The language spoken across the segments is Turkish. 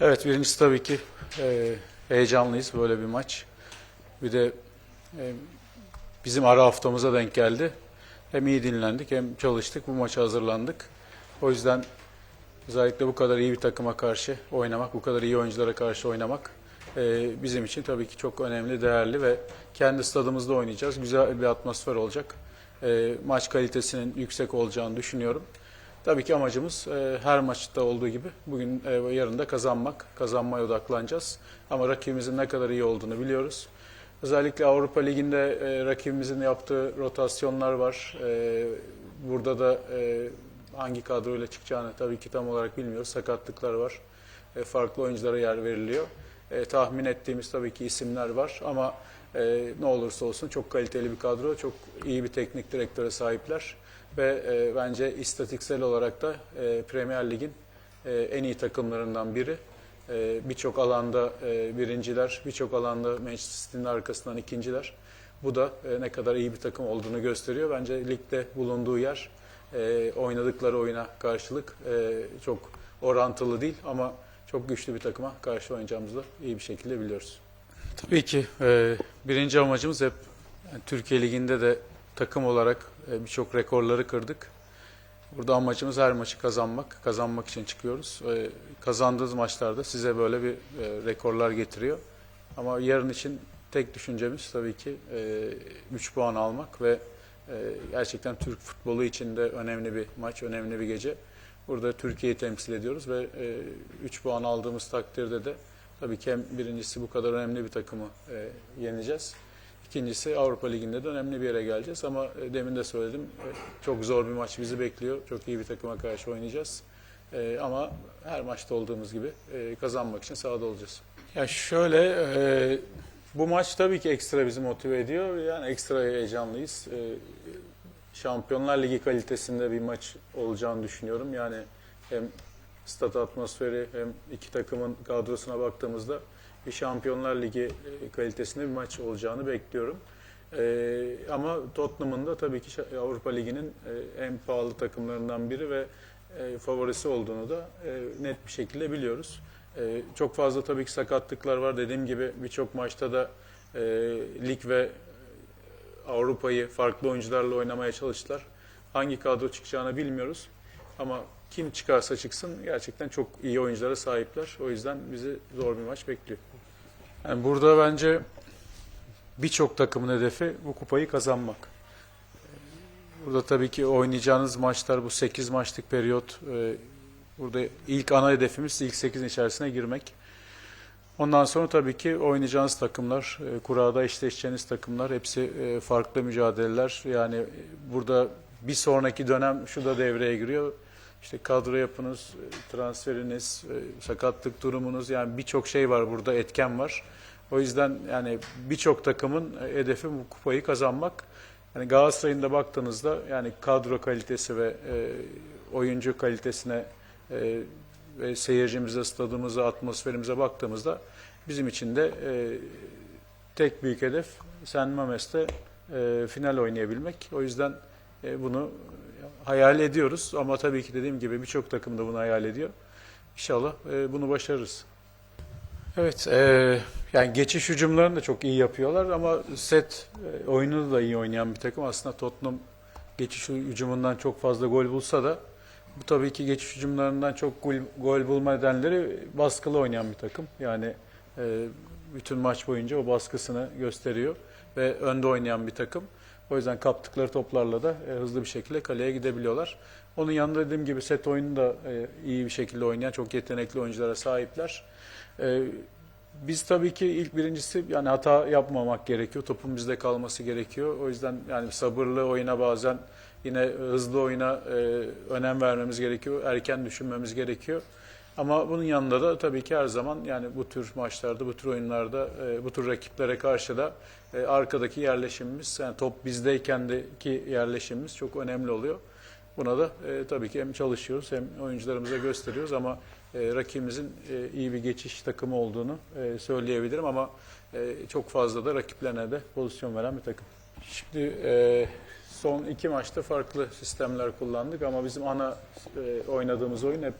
Evet birincisi tabii ki e, heyecanlıyız böyle bir maç. Bir de e, bizim ara haftamıza denk geldi. Hem iyi dinlendik hem çalıştık bu maça hazırlandık. O yüzden özellikle bu kadar iyi bir takıma karşı oynamak, bu kadar iyi oyunculara karşı oynamak e, bizim için tabii ki çok önemli, değerli ve kendi stadımızda oynayacağız. Güzel bir atmosfer olacak. E, maç kalitesinin yüksek olacağını düşünüyorum. Tabii ki amacımız e, her maçta olduğu gibi bugün e, yarın da kazanmak. Kazanmaya odaklanacağız. Ama rakibimizin ne kadar iyi olduğunu biliyoruz. Özellikle Avrupa Ligi'nde e, rakibimizin yaptığı rotasyonlar var. E, burada da e, hangi kadroyla çıkacağını tabii ki tam olarak bilmiyoruz. Sakatlıklar var. E, farklı oyunculara yer veriliyor. E, tahmin ettiğimiz tabii ki isimler var ama e, ne olursa olsun çok kaliteli bir kadro, çok iyi bir teknik direktöre sahipler ve e, bence istatistiksel olarak da e, Premier Lig'in e, en iyi takımlarından biri. E, birçok alanda e, birinciler, birçok alanda Manchester City'nin arkasından ikinciler. Bu da e, ne kadar iyi bir takım olduğunu gösteriyor. Bence ligde bulunduğu yer, e, oynadıkları oyuna karşılık e, çok orantılı değil ama çok güçlü bir takıma karşı oynayacağımızı iyi bir şekilde biliyoruz. Tabii ki e, birinci amacımız hep yani Türkiye Ligi'nde de takım olarak e, birçok rekorları kırdık. Burada amacımız her maçı kazanmak. Kazanmak için çıkıyoruz. E, kazandığınız maçlarda size böyle bir e, rekorlar getiriyor. Ama yarın için tek düşüncemiz tabii ki 3 puan almak ve e, gerçekten Türk futbolu için de önemli bir maç, önemli bir gece. Burada Türkiye'yi temsil ediyoruz ve 3 puan aldığımız takdirde de tabii ki birincisi bu kadar önemli bir takımı e, yeneceğiz. İkincisi Avrupa Ligi'nde de önemli bir yere geleceğiz ama e, demin de söyledim e, çok zor bir maç bizi bekliyor. Çok iyi bir takıma karşı oynayacağız. E, ama her maçta olduğumuz gibi e, kazanmak için sahada olacağız. Ya şöyle e, bu maç tabii ki ekstra bizi motive ediyor. Yani ekstra heyecanlıyız. E, Şampiyonlar Ligi kalitesinde bir maç olacağını düşünüyorum. Yani hem stat atmosferi hem iki takımın kadrosuna baktığımızda bir Şampiyonlar Ligi e, kalitesinde bir maç olacağını bekliyorum. Ee, ama Tottenham'ın da tabii ki Avrupa Ligi'nin e, en pahalı takımlarından biri ve e, favorisi olduğunu da net bir şekilde biliyoruz. Çok fazla tabii ki sakatlıklar var. Dediğim gibi birçok maçta da lig ve Avrupa'yı farklı oyuncularla oynamaya çalıştılar. Hangi kadro çıkacağını bilmiyoruz. Ama kim çıkarsa çıksın gerçekten çok iyi oyunculara sahipler. O yüzden bizi zor bir maç bekliyor. Yani burada bence birçok takımın hedefi bu kupayı kazanmak. Burada tabii ki oynayacağınız maçlar bu 8 maçlık periyot. e, Burada ilk ana hedefimiz ilk 8'in içerisine girmek. Ondan sonra tabii ki oynayacağınız takımlar, e, kurada eşleşeceğiniz takımlar hepsi e, farklı mücadeleler. Yani burada bir sonraki dönem şu da devreye giriyor. İşte kadro yapınız, transferiniz, e, sakatlık durumunuz yani birçok şey var burada etken var. O yüzden yani birçok takımın hedefi bu kupayı kazanmak. Yani Galatasaray'ın da baktığınızda yani kadro kalitesi ve e, oyuncu kalitesine e, ve seyircimize, stadımıza, atmosferimize baktığımızda bizim için de e, tek büyük hedef Sen Mames'te e, final oynayabilmek. O yüzden e, bunu hayal ediyoruz ama tabii ki dediğim gibi birçok takım da bunu hayal ediyor. İnşallah e, bunu başarırız. Evet, e, yani geçiş hücumlarını da çok iyi yapıyorlar ama set e, oyununu da iyi oynayan bir takım. Aslında Tottenham geçiş hücumundan çok fazla gol bulsa da bu tabii ki geçiş hücumlarından çok gol, gol bulma nedenleri baskılı oynayan bir takım. Yani e, bütün maç boyunca o baskısını gösteriyor ve önde oynayan bir takım. O yüzden kaptıkları toplarla da e, hızlı bir şekilde kaleye gidebiliyorlar. Onun yanında dediğim gibi set oyunu da e, iyi bir şekilde oynayan çok yetenekli oyunculara sahipler. E, biz tabii ki ilk birincisi yani hata yapmamak gerekiyor. Topun bizde kalması gerekiyor. O yüzden yani sabırlı oyuna bazen yine hızlı oyuna e, önem vermemiz gerekiyor. Erken düşünmemiz gerekiyor. Ama bunun yanında da tabii ki her zaman yani bu tür maçlarda, bu tür oyunlarda, e, bu tür rakiplere karşı da e, arkadaki yerleşimimiz, yani top bizdeykenki yerleşimimiz çok önemli oluyor. Buna da e, tabii ki hem çalışıyoruz hem oyuncularımıza gösteriyoruz ama e, rakibimizin e, iyi bir geçiş takımı olduğunu e, söyleyebilirim ama e, çok fazla da rakiplerine de pozisyon veren bir takım. Şimdi e, son iki maçta farklı sistemler kullandık ama bizim ana e, oynadığımız oyun hep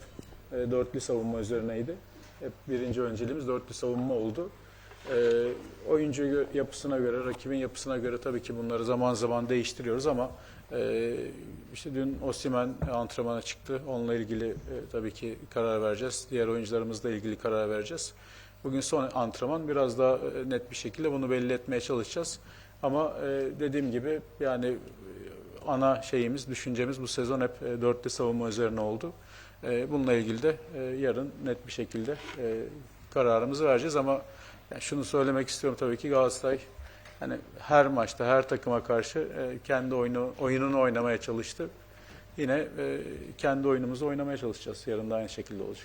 e, dörtlü savunma üzerineydi. hep birinci önceliğimiz dörtlü savunma oldu. Ee, oyuncu yapısına göre, rakibin yapısına göre tabii ki bunları zaman zaman değiştiriyoruz ama e, işte dün Osimen antrenmana çıktı. Onunla ilgili e, tabii ki karar vereceğiz. Diğer oyuncularımızla ilgili karar vereceğiz. Bugün son antrenman biraz daha e, net bir şekilde bunu belli etmeye çalışacağız. Ama e, dediğim gibi yani e, ana şeyimiz, düşüncemiz bu sezon hep e, dörtlü savunma üzerine oldu. E, Bununla ilgili de e, yarın net bir şekilde e, kararımızı vereceğiz ama yani şunu söylemek istiyorum tabii ki Galatasaray hani her maçta her takıma karşı e, kendi oyunu oyununu oynamaya çalıştı. Yine e, kendi oyunumuzu oynamaya çalışacağız. Yarın da aynı şekilde olacak.